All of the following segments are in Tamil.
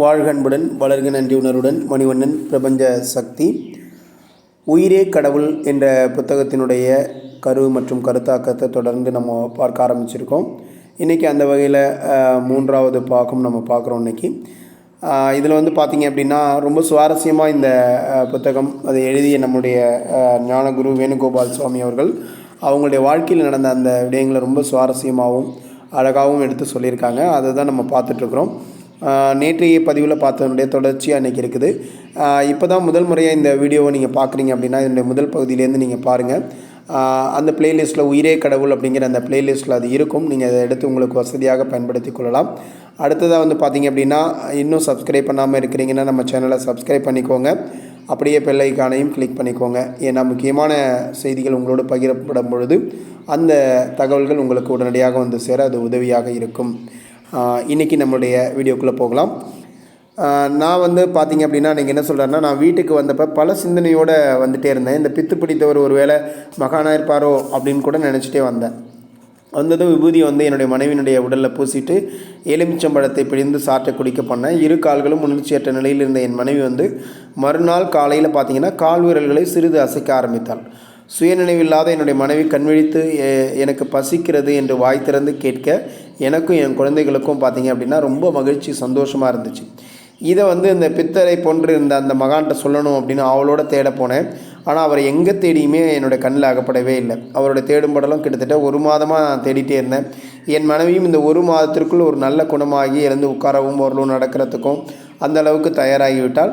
வாழ்கன்புடன் வளர்க நன்றி உணர்வுடன் மணிவண்ணன் பிரபஞ்ச சக்தி. உயிரே கடவுள் என்ற புத்தகத்தினுடைய கரு மற்றும் கருத்தாக்கத்தை தொடர்ந்து நம்ம பார்க்க ஆரம்பிச்சிருக்கோம். இன்றைக்கி அந்த வகையில் மூன்றாவது பாகம் நம்ம பார்க்குறோம் இன்றைக்கி இதில் வந்து பார்த்திங்க அப்படின்னா ரொம்ப சுவாரஸ்யமாக இந்த புத்தகம் அதை எழுதிய நம்முடைய ஞானகுரு வேணுகோபால் சுவாமி அவர்கள் அவங்களுடைய வாழ்க்கையில் நடந்த அந்த விடயங்களை ரொம்ப சுவாரஸ்யமாகவும் அழகாகவும் எடுத்து சொல்லியிருக்காங்க. அதை தான் நம்ம பார்த்துட்ருக்குறோம் நேற்றைய பதிவில் பார்த்ததனுடைய தொடர்ச்சி அன்றைக்கி இருக்குது. இப்போ தான் முதல் முறையாக இந்த வீடியோவை நீங்கள் பார்க்குறீங்க அப்படின்னா இதனுடைய முதல் பகுதியிலேருந்து நீங்கள் பாருங்கள் அந்த பிளேலிஸ்ட்டில் உயிரே கடவுள் அப்படிங்கிற அந்த பிளேலிஸ்ட்டில் அது இருக்கும். நீங்கள் அதை எடுத்து உங்களுக்கு வசதியாக பயன்படுத்தி கொள்ளலாம். அடுத்ததாக வந்து பார்த்தீங்க அப்படின்னா இன்னும் சப்ஸ்கிரைப் பண்ணாமல் இருக்கிறீங்கன்னா நம்ம சேனலை சப்ஸ்கிரைப் பண்ணிக்கோங்க. அப்படியே பெல்லைக்கானையும் கிளிக் பண்ணிக்கோங்க. ஏன்னா முக்கியமான செய்திகள் உங்களோடு பகிரப்படும் பொழுது அந்த தகவல்கள் உங்களுக்கு உடனடியாக வந்து சேர அது உதவியாக இருக்கும். இன்றைக்கி இன்னைக்கு நம்மளுடைய வீடியோக்குள்ளே போகலாம். நான் வந்து பார்த்தீங்க அப்படின்னா நீங்கள் என்ன சொல்கிறேன்னா நான் வீட்டுக்கு வந்தப்போ பல சிந்தனையோடு வந்துகிட்டே இருந்தேன். இந்த பித்து பிடித்தவர் ஒரு வேளை மகானாக இருப்பாரோ அப்படின்னு கூட நினச்சிட்டே வந்தேன். வந்ததும் விபூதி வந்து என்னுடைய மனைவியினுடைய உடலில் பூசிட்டு எலுமிச்சம்பழத்தை பிழிந்து சாற்றை குடிக்க பண்ணேன். இரு கால்களும் உணர்ச்சியற்ற நிலையில் இருந்த என் மனைவி வந்து மறுநாள் காலையில் பார்த்தீங்கன்னா கால் விரல்களை சிறிது அசைக்க ஆரம்பித்தாள். சுயநினைவில்லாத என்னுடைய மனைவி கண்விழித்து எனக்கு பசிக்கிறது என்று வாய் திறந்து கேட்க எனக்கும் என் குழந்தைகளுக்கும் பார்த்தீங்க அப்படின்னா ரொம்ப மகிழ்ச்சி சந்தோஷமாக இருந்துச்சு. இதை வந்து இந்த பித்தரை போன்று இருந்த அந்த மகான்கிட்ட சொல்லணும் அப்படின்னு அவளோட தேட போனேன். ஆனால் அவரை எங்கே தேடியுமே என்னோட கண்ணில் அகப்படவே இல்லை. அவரோட தேடும் படலும் கிட்டத்தட்ட ஒரு மாதமாக நான் தேடிட்டே இருந்தேன். என் மனைவியும் இந்த ஒரு மாதத்திற்குள் ஒரு நல்ல குணமாகி இறந்து உட்காரவும் ஓரளவு நடக்கிறதுக்கும் அந்த அளவுக்கு தயாராகிவிட்டால்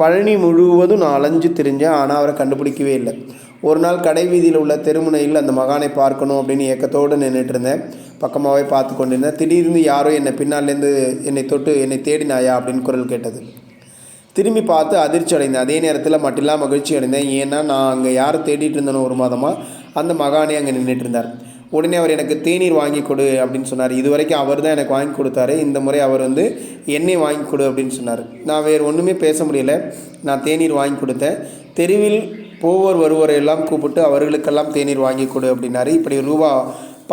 பழனி முழுவதும் நான் அலைஞ்சு திரிஞ்சேன். ஆனால் அவரை கண்டுபிடிக்கவே இல்லை. ஒரு நாள் கடை வீதியில் உள்ள தெருமுனையில் அந்த மகானை பார்க்கணும் அப்படின்னு ஏக்கத்தோடு நின்றுட்டு இருந்தேன் பக்கமாகவே பார்த்து கொண்டிருந்தேன். திடீர்னு யாரோ என்னை பின்னாலேருந்து என்னை தொட்டு என்னை தேடினாயா அப்படின்னு குரல் கேட்டது. திரும்பி பார்த்து அதிர்ச்சி அடைந்தேன். அதே நேரத்தில் மட்டில்லா மகிழ்ச்சி அடைந்தேன். ஏன்னா நான் அங்கே யாரை தேடிட்டு இருந்தேனோ ஒரு மாதமாக அந்த மகானே அங்கே நின்றுட்டு இருந்தார் உடனே அவர் எனக்கு தேநீர் வாங்கி கொடு அப்படின்னு சொன்னார். இது வரைக்கும் அவர் தான் எனக்கு வாங்கி கொடுத்தாரு. இந்த முறை அவர் வந்து எண்ணெய் வாங்கி கொடு அப்படின்னு சொன்னார். நான் வேறு ஒன்றுமே பேச முடியல. நான் தேநீர் வாங்கி கொடுத்தேன். தெருவில் போவோர் வருவோரை எல்லாம் கூப்பிட்டு அவர்களுக்கெல்லாம் தேநீர் வாங்கி கொடு அப்படின்னாரு. இப்படி ரூபா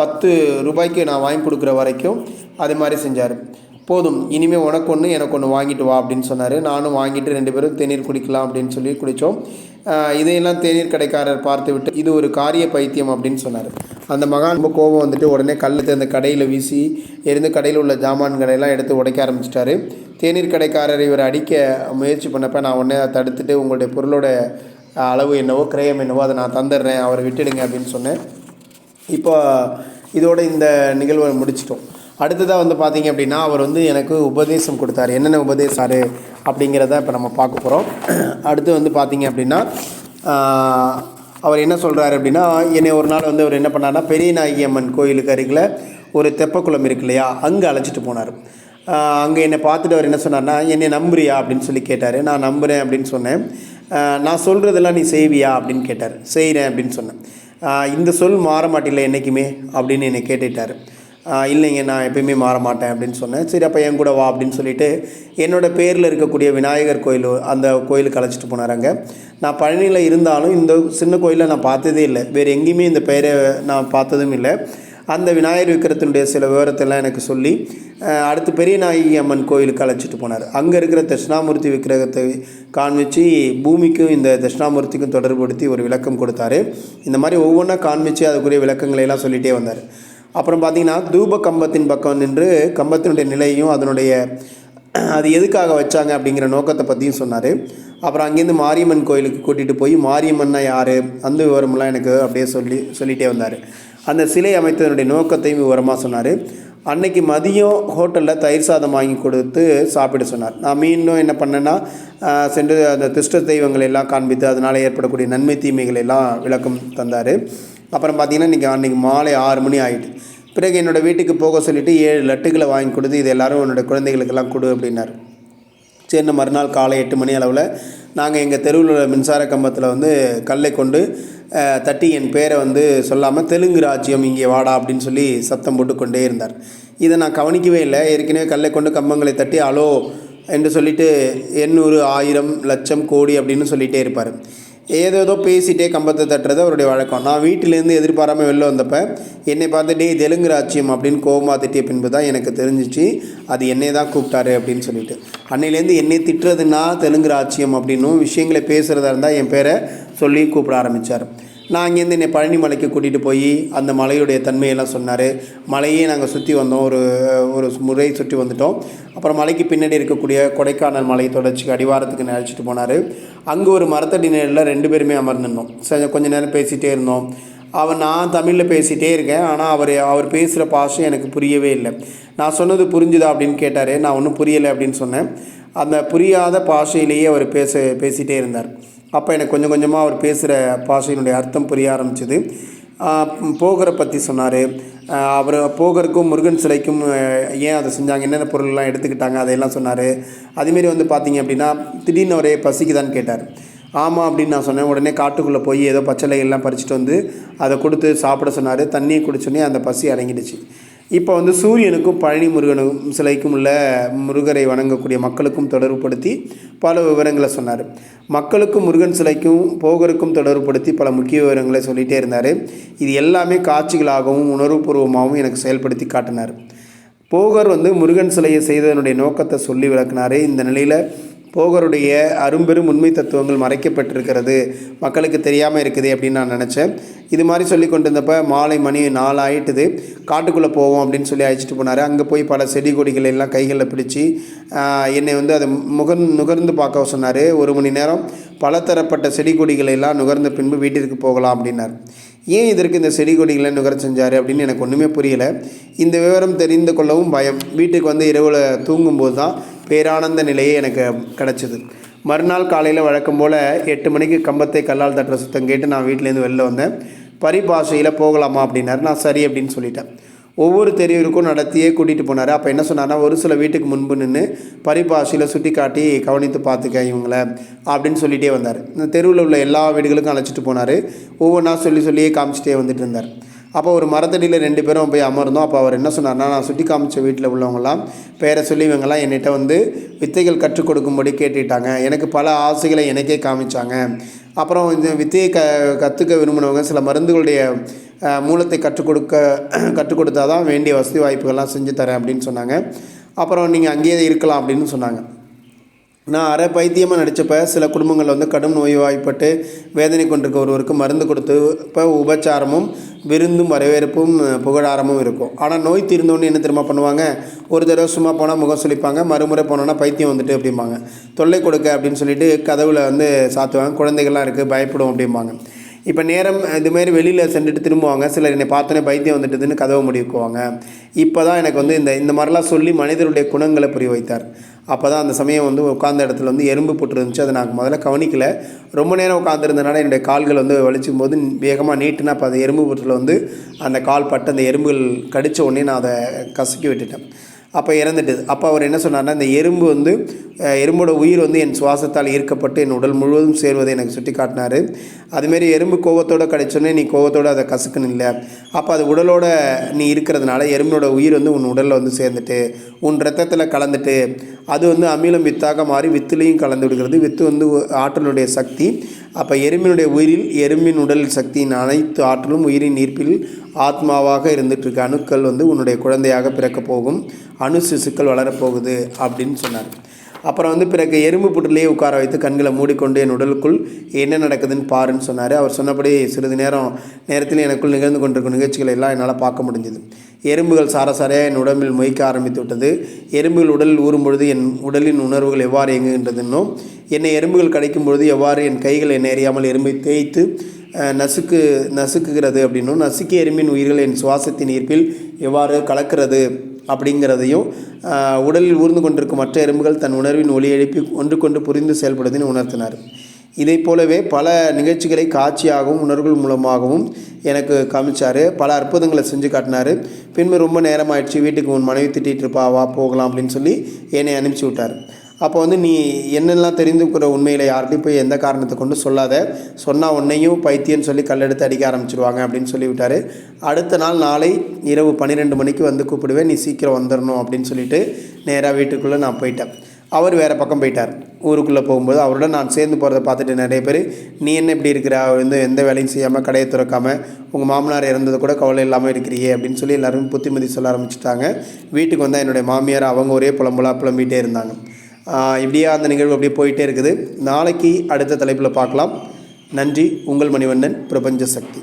பத்து ரூபாய்க்கு நான் வாங்கி கொடுக்குற வரைக்கும் அது மாதிரி செஞ்சார். போதும் இனிமேல் உனக்கு ஒன்று எனக்கு ஒன்று வாங்கிட்டு வா அப்படின்னு சொன்னார். நானும் வாங்கிட்டு ரெண்டு பேரும் தேநீர் குடிக்கலாம் அப்படின்னு சொல்லி குடித்தோம் இதையெல்லாம் தேநீர் கடைக்காரர் பார்த்து விட்டு இது ஒரு காரிய பைத்தியம் அப்படின்னு சொன்னார். அந்த மகான் ரொம்ப கோபம் வந்துட்டு உடனே கல்லுக்கு அந்த கடையில் வீசி எரிந்து கடையில் உள்ள ஜாமான்களையெல்லாம் எடுத்து உடைக்க ஆரம்பிச்சிட்டாரு. தேநீர் கடைக்காரர் இவர் அடிக்க முயற்சி பண்ணப்போ நான் உடனே அதை தடுத்துட்டு உங்களுடைய பொருளோட அளவு என்னவோ கிரயம் என்னவோ அதை நான் தந்துடுறேன் அவரை விட்டுடுங்க அப்படின்னு சொன்னேன். இப்போ இதோட இந்த நிகழ்வை முடிச்சிட்டோம். அடுத்ததாக வந்து பார்த்தீங்க அப்படின்னா அவர் வந்து எனக்கு உபதேசம் கொடுத்தாரு. என்னென்ன உபதேசாரு அப்படிங்கிறத இப்போ நம்ம பார்க்க போகிறோம் அடுத்து வந்து பார்த்தீங்க அப்படின்னா அவர் என்ன சொல்கிறாரு அப்படின்னா என்னை ஒரு நாள் வந்து அவர் என்ன பண்ணார்னா பெரியநாயகி அம்மன் கோயிலுக்கு அருகில் ஒரு தெப்பக்குளம் இருக்கு இல்லையா அங்கே அழைச்சிட்டு போனார். அங்கே என்னை பார்த்துட்டு அவர் என்ன சொன்னார்னா என்னை நம்புறியா அப்படின்னு சொல்லி கேட்டார். நான் நம்புகிறேன் அப்படின்னு சொன்னேன். நான் சொல்கிறதெல்லாம் நீ செய்வியா அப்படின்னு கேட்டார். செய்கிறேன் அப்படின்னு சொன்னேன். இந்த சொல் மாற மாட்டில்ல என்றைக்குமே அப்படின்னு என்னை கேட்டுட்டார். இல்லைங்க நான் எப்பயுமே மாற மாட்டேன் அப்படின்னு சொன்னேன். சரி அப்போ என் கூட வா அப்படின்னு சொல்லிட்டு என்னோடய பேரில் இருக்கக்கூடிய விநாயகர் கோயில் அந்த கோயிலுக்கு அழைச்சிட்டு போனாராங்க நான் பழனியில் இருந்தாலும் இந்த சின்ன கோயிலை நான் பார்த்ததே இல்லை. வேறு எங்கேயுமே இந்த பெயரை நான் பார்த்ததும் இல்லை. அந்த விநாயகர் விக்கிரத்தினுடைய சில விவரத்தெல்லாம் எனக்கு சொல்லி அடுத்து பெரிய நாயகி அம்மன் கோயிலுக்கு அழைச்சிட்டு போனார். அங்கே இருக்கிற தட்சிணாமூர்த்தி விக்கிரகத்தை காண்பிச்சு பூமிக்கும் இந்த தட்சிணாமூர்த்திக்கும் தொடர்புபடுத்தி ஒரு விளக்கம் கொடுத்தாரு. இந்த மாதிரி ஒவ்வொன்றா காண்பிச்சு அதுக்குரிய விளக்கங்களை எல்லாம் சொல்லிகிட்டே வந்தார். அப்புறம் பார்த்திங்கன்னா தூப கம்பத்தின் பக்கம் நின்று கம்பத்தினுடைய நிலையும் அதனுடைய அது எதுக்காக வச்சாங்க அப்படிங்கிற நோக்கத்தை பற்றியும் சொன்னார். அப்புறம் அங்கேருந்து மாரியம்மன் கோயிலுக்கு கூட்டிகிட்டு போய் மாரியம்மன்னா யார்? அந்த விவரமெல்லாம் எனக்கு அப்படியே சொல்லி சொல்லிகிட்டே வந்தார். அந்த சிலை அமைத்ததனுடைய நோக்கத்தையும் விவரமாக சொன்னார். அன்னைக்கு மதியம் ஹோட்டலில் தயிர் சாதம் வாங்கி கொடுத்து சாப்பிட சொன்னார். நான் மீண்டும் என்ன பண்ணேன்னா சென்று அந்த திஷ்ட தெய்வங்களை எல்லாம் காண்பித்து அதனால் ஏற்படக்கூடிய நன்மை தீமைகள் எல்லாம் விளக்கம் தந்தார். அப்புறம் பார்த்தீங்கன்னா இன்றைக்கி அன்றைக்கி மாலை ஆறு மணி ஆகிட்டு பிறகு என்னோடய வீட்டுக்கு போக சொல்லிவிட்டு ஏழு லட்டுகளை வாங்கி கொடுத்து இது எல்லோரும் என்னோடய குழந்தைகளுக்கெல்லாம் கொடு அப்படின்னார். சரி மறுநாள் காலை எட்டு மணி அளவில் நாங்கள் எங்கள் தெருவில் உள்ள மின்சார கம்பத்தில் வந்து கல்லை கொண்டு தட்டி என் பேரை வந்து சொல்லாமல் தெலுங்கு ராஜ்யம் இங்கே வாடா அப்படின்னு சொல்லி சத்தம் போட்டு கொண்டே இருந்தார். இதை நான் கவனிக்கவே இல்லை. ஏற்கனவே கல்லை கொண்டு கம்பங்களை தட்டி அலோ என்று சொல்லிட்டு எண்ணூறு ஆயிரம் லட்சம் கோடி அப்படின்னு சொல்லிகிட்டே இருப்பார். ஏதேதோ பேசிட்டே கம்பத்தை தட்டுறது அவருடைய வழக்கம். நான் வீட்டிலேருந்து எதிர்பாராமல் வெளில வந்தப்போ என்னை பார்த்து டே தெலுங்கு ராஜ்யம் அப்படின்னு கோபமாக திட்டிய பின்பு தான் எனக்கு தெரிஞ்சிச்சு. அது என்னை தான் கூப்பிட்டாரு அப்படின்னு சொல்லிட்டு. அன்னையிலேருந்து என்னை திட்டுறதுன்னா தெலுங்கு ராஜ்யம் அப்படின்னும் விஷயங்களை பேசுகிறதா இருந்தால் என் பேரை சொல்லி கூப்பிட ஆரம்பித்தார் நான் அங்கேருந்து என்னை பழனி மலைக்கு கூட்டிகிட்டு போய் அந்த மலையுடைய தன்மையெல்லாம் சொன்னார். மலையே நாங்கள் சுற்றி வந்தோம் ஒரு ஒரு முறை சுற்றி வந்துட்டோம். அப்புறம் மலைக்கு பின்னாடி இருக்கக்கூடிய கொடைக்கானல் மலை தொடர்ச்சிக்கு அடிவாரத்துக்கு அழைச்சிட்டு போனார். அங்கே ஒரு மரத்தடி நேரில் ரெண்டு பேருமே அமர்ந்துருந்தோம் சரி கொஞ்ச நேரம் பேசிகிட்டே இருந்தோம். அவன் நான் தமிழில் பேசிகிட்டே இருக்கேன். ஆனால் அவர் அவர் பேசுகிற பாஷை எனக்கு புரியவே இல்லை. நான் சொன்னது புரிஞ்சுதா அப்படின்னு கேட்டார். நான் ஒன்றும் புரியலை அப்படின்னு சொன்னேன். அந்த புரியாத பாஷையிலேயே அவர் பேச பேசிகிட்டே இருந்தார். அப்போ எனக்கு கொஞ்சம் கொஞ்சமாக அவர் பேசுகிற பாஷையினுடைய அர்த்தம் புரிய ஆரம்பிச்சது. போகரை பற்றி சொன்னார். அவர் போகருக்கும் முருகன் சிலைக்கும் ஏன் அதை செஞ்சாங்க? என்னென்ன பொருள்லாம் எடுத்துக்கிட்டாங்க? அதையெல்லாம் சொன்னார். அதேமாரி வந்து பார்த்தீங்க அப்படின்னா திடீர்னு அவரே பசிக்குதான்னு கேட்டார். ஆமாம் அப்படின்னு நான் சொன்னேன். உடனே காட்டுக்குள்ளே போய் ஏதோ பச்சலை எல்லாம் பறிச்சுட்டு வந்து அதை கொடுத்து சாப்பிட சொன்னார். தண்ணியை குடிச்சோடனே அந்த பசி அடங்கிடுச்சு. இப்போ வந்து சூரியனுக்கும் பழனி முருகனும் சிலைக்கும் உள்ள முருகரை வணங்கக்கூடிய மக்களுக்கும் தொடர்புபடுத்தி பல விவரங்களை சொன்னார். மக்களுக்கும் முருகன் சிலைக்கும் போகருக்கும் தொடர்புபடுத்தி பல முக்கிய விவரங்களை சொல்லிகிட்டே இருந்தார். இது எல்லாமே காட்சிகளாகவும் உணர்வுபூர்வமாகவும் எனக்கு செயல்படுத்தி காட்டினார். போகர் வந்து முருகன் சிலையை செய்ததனுடைய நோக்கத்தை சொல்லி விளக்குனார். இந்த நிலையில் போகருடைய அரும்பெரும் உண்மை தத்துவங்கள் மறைக்கப்பட்டிருக்கிறது. மக்களுக்கு தெரியாமல் இருக்குது அப்படின்னு நான் நினச்சேன். இது மாதிரி சொல்லி கொண்டு இருந்தப்ப மாலை மணி நாலு ஆயிட்டுது காட்டுக்குள்ளே போவோம் அப்படின்னு சொல்லி அழைச்சிட்டு போனார். அங்கே போய் பல செடி கொடிகளை எல்லாம் கைகளில் பிடிச்சி என்னை வந்து அதை முகர் நுகர்ந்து பார்க்க சொன்னார். ஒரு மணி நேரம் பலதரப்பட்ட செடி கொடிகளை எல்லாம் நுகர்ந்த பின்பு வீட்டிற்கு போகலாம் அப்படின்னார். ஏன் இதற்கு இந்த செடி கொடிகளை நுகர செஞ்சார் அப்படின்னு எனக்கு ஒன்றுமே புரியல. இந்த விவரம் தெரிந்து கொள்ளவும் பயம். வீட்டுக்கு வந்து இரவில் தூங்கும்போது தான் பேரானந்த நிலையே எனக்கு கிடச்சிது. மறுநாள் காலையில் வழக்கம் போல் எட்டு மணிக்கு கம்பத்தை கல்லால் தட்டுற சுத்தம் கேட்டு நான் வீட்டிலேருந்து வெளில வந்தேன். பரிபாஷையில் போகலாமா அப்படின்னாரு. நான் சரி அப்படின்னு சொல்லிட்டேன். ஒவ்வொரு தெருவிற்கும் நடத்தியே கூட்டிகிட்டு போனார். அப்போ என்ன சொன்னார்னா ஒரு சில வீட்டுக்கு முன்பு நின்று பரிபாஷையில் சுட்டி காட்டி கவனித்து பார்த்துக்க இவங்கள அப்படின்னு சொல்லிகிட்டே வந்தார். இந்த தெருவில் உள்ள எல்லா வீடுகளுக்கும் அழைச்சிட்டு போனார். ஒவ்வொன்றா சொல்லி சொல்லியே காமிச்சிட்டே வந்துட்டு இருந்தார். அப்போ ஒரு மரத்தடியில் ரெண்டு பேரும் போய் அமர்ந்தோம். அப்போ அவர் என்ன சொன்னார்னா நான் சுட்டி காமிச்ச வீட்டில் உள்ளவங்களாம் பேரை சொல்லி இவங்கெல்லாம் என்கிட்ட வந்து வித்தைகள் கற்றுக் கொடுக்கும்படி கேட்டுட்டாங்க. எனக்கு பல ஆசைகளை எனக்கே காமிச்சாங்க. அப்புறம் இந்த வித்தையை க கற்றுக்க விரும்பினவங்க சில மருந்துகளுடைய மூலத்தை கற்றுக் கொடுக்க கற்றுக் கொடுத்தா தான் வேண்டிய வசதி வாய்ப்புகள்லாம் செஞ்சு தரேன் அப்படின்னு சொன்னாங்க. அப்புறம் நீங்கள் அங்கேயே இருக்கலாம் அப்படின்னு சொன்னாங்க. நான் அரை பைத்தியமாக நடித்தப்ப சில குடும்பங்களில் வந்து கடும் நோய்வாய்ப்பட்டு வேதனை கொண்டிருக்க ஒருவருக்கு மருந்து கொடுத்து இப்போ உபச்சாரமும் விருந்தும் வரவேற்பும் புகழாரமும் இருக்கும். ஆனால் நோய் தீர்ந்தோன்னு என்ன திரும்ப பண்ணுவாங்க? ஒரு தடவை சும்மா போனால் முகம் சுளிப்பாங்க மறுமுறை போனோன்னா பைத்தியம் வந்துட்டு அப்படிம்பாங்க. தொல்லை கொடுக்க அப்படின்னு சொல்லிட்டு கதவில் வந்து சாத்துவாங்க. குழந்தைகள்லாம் இருக்குது பயப்படும் அப்படிம்பாங்க. இப்போ நேரம் இதுமாரி வெளியில் சென்றுட்டு திரும்புவாங்க. சிலர் என்னை பார்த்தோன்னே பைத்தியம் வந்துட்டுதுன்னு கதவை முடிவுக்குவாங்க இப்போ தான் எனக்கு வந்து இந்த இந்த மாதிரிலாம் சொல்லி மனிதருடைய குணங்களை புரிய வைத்தார். அப்போ தான் அந்த சமயம் வந்து உட்காந்த இடத்துல வந்து எறும்பு புற்று இருந்துச்சு அதை நான் முதல்ல கவனிக்கல. ரொம்ப நேரம் உட்காந்துருந்தனால என்னுடைய கால்கள் வந்து வலிச்சும் போது வேகமாக நீட்டுனா அப்போ அந்த எறும்பு புற்றில் வந்து அந்த கால் பட்டு அந்த எறும்புகள் கடித்த உடனே நான் அதை கசக்கி விட்டுட்டேன். அப்போ இறந்துட்டுது. அப்போ அவர் என்ன சொன்னார்னா இந்த எறும்பு வந்து எறும்போட உயிர் வந்து என் சுவாசத்தால் ஈர்க்கப்பட்டு என் உடல் முழுவதும் சேர்வதை எனக்கு சுட்டி காட்டினார். அதுமாரி எறும்பு கோவத்தோடு கடிச்சோன்னே நீ கோவத்தோடு அதை கசக்குன்னு இல்லை. அப்போ அது உடலோட நீ இருக்கிறதுனால எறும்பினோட உயிர் வந்து உன் உடலில் வந்து சேர்ந்துட்டு உன் ரத்தத்தில் கலந்துட்டு அது வந்து அமிலம் வித்தாக மாறி வித்துலேயும் கலந்து விடுகிறது. வித்து வந்து ஆற்றலுடைய சக்தி அப்போ எறும்பினுடைய உயிரில் எறும்பின் உடல் சக்தியின் அனைத்து ஆற்றலும் உயிரின் ஈர்ப்பில் ஆத்மாவாக இருந்துகிட்ருக்க அணுக்கள் வந்து உன்னுடைய குழந்தையாக பிறக்க போகும். அணு சிசுக்கள் வளரப்போகுது அப்படின்னு சொன்னார். அப்புறம் வந்து பிறகு எறும்பு புற்றிலேயே உட்கார வைத்து கண்களை மூடிக்கொண்டு என் உடலுக்குள் என்ன நடக்குதுன்னு பாருன்னு சொன்னார். அவர் சொன்னபடி சிறிது நேரம் நேரத்தில் எனக்குள் நிகழ்ந்து கொண்டிருக்கும் நிகழ்ச்சிகளை எல்லாம் என்னால் பார்க்க முடிஞ்சது. எறும்புகள் சாரசாரையாக என் உடம்பில் மொய்க்க ஆரம்பித்து விட்டது. எறும்புகள் உடலில் ஊறும் பொழுது என் உடலின் உணர்வுகள் எவ்வாறு இயங்குகின்றதுன்னும் என்னை எறும்புகள் கடிக்கும் பொழுது எவ்வாறு என் கைகள் என்னை அறியாமல் எறும்பை தேய்த்து நசுக்கு நசுக்குகிறது அப்படின்னும் நசுக்கிய எறும்பின் உயிர்கள் என் சுவாசத்தின் ஈர்ப்பில் எவ்வாறு கலக்கிறது அப்படிங்கிறதையும் உடலில் ஊர்ந்து கொண்டிருக்கும் மற்ற எறும்புகள் தன் உணர்வின் ஒளி எழுப்பி ஒன்றுக்கொண்டு புரிந்து செயல்படுவதை உணர்த்தினார். இதைப் போலவே பல நிகழ்ச்சிகளை காட்சியாகவும் உணர்வுகள் மூலமாகவும் எனக்கு காமிச்சார். பல அற்புதங்களை செஞ்சு காட்டினார். பின்பு ரொம்ப நேரம் ஆயிடுச்சு வீட்டுக்கு உன் மனைவி திட்டிகிட்டு இருப்பா வா போகலாம் அப்படின்னு சொல்லி என்னை அனுப்பிச்சி விட்டார். அப்போ வந்து நீ என்னெல்லாம் தெரிந்துக்கிற உண்மையில் யார்கிட்டையும் போய் எந்த காரணத்தை கொண்டு சொல்லாத. சொன்னால் உன்னையும் பைத்தியன்னு சொல்லி கல்லெடுத்து அடிக்க ஆரம்பிச்சிருவாங்க அப்படின்னு சொல்லிவிட்டாரு. அடுத்த நாள் நாளை இரவு பன்னிரெண்டு மணிக்கு வந்து கூப்பிடுவேன். நீ சீக்கிரம் வந்துடணும் அப்படின்னு சொல்லிட்டு நேராக வீட்டுக்குள்ளே நான் போயிட்டேன். அவர் வேறு பக்கம் போயிட்டார். ஊருக்குள்ளே போகும்போது அவரோட நான் சேர்ந்து போகிறத பார்த்துட்டு நிறைய பேர் நீ என்ன இப்படி இருக்கிற? அவர் வந்து எந்த வேலையும் செய்யாமல் கடையை திறக்காமல் உங்கள் மாமனார் இறந்தது கூட கவலை இல்லாமல் இருக்கிறியே அப்படின்னு சொல்லி எல்லோரும் புத்திமதி சொல்ல ஆரம்பிச்சிட்டாங்க. வீட்டுக்கு வந்தால் என்னுடைய மாமியார் அவங்க ஒரே புலம்புலாக புலம்பிகிட்டே இருந்தாங்க. இப்படியே அந்த நிகழ்வு அப்படியே போயிட்டே இருக்குது. நாளைக்கு அடுத்த தலைப்பில் பார்க்கலாம். நன்றி உங்கள் மணிவண்ணன் பிரபஞ்ச சக்தி.